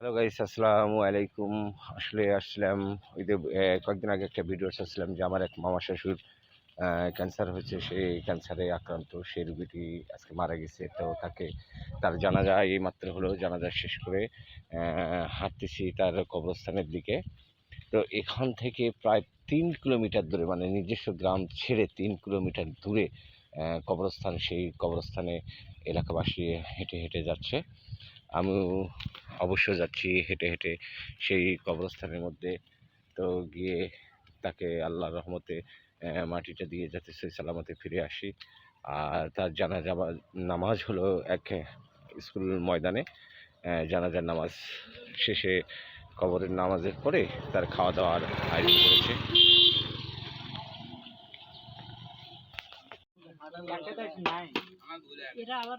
Hello guys আসসালামু আলাইকুম। আসলে আসলাম, ওই যে কয়েকদিন আগে একটা ভিডিও আসছিলাম যে আমার এক মামা শ্বশুর ক্যান্সার হয়েছে সেই ক্যান্সারে আক্রান্ত সেই রুগীটি আজকে মারা গেছে। তো তাকে, তার জানাজা এই মাত্র হলো, জানাজা শেষ করে হাঁটতেছি তার কবরস্থানের দিকে। তো এখান থেকে প্রায় তিন কিলোমিটার দূরে মানে নিজস্ব গ্রাম ছেড়ে তিন কিলোমিটার দূরে কবরস্থান, সেই কবরস্থানে এলাকাবাসী হেঁটে হেঁটে যাচ্ছে। আমিও অবশ্য যাচ্ছি হেঁটে হেঁটে সেই কবরস্থানের মধ্যে। তো গিয়ে তাকে আল্লাহর রহমতে মাটিটা দিয়ে যাতে সে সালামতে ফিরে আসি। আর তার জানাজা বা- নামাজ হলো এক, স্কুল ময়দানে। জানাজার নামাজ শেষে কবরের নামাজের পরে তার খাওয়া দাওয়ার আয়োজন করেছে। এরা আবার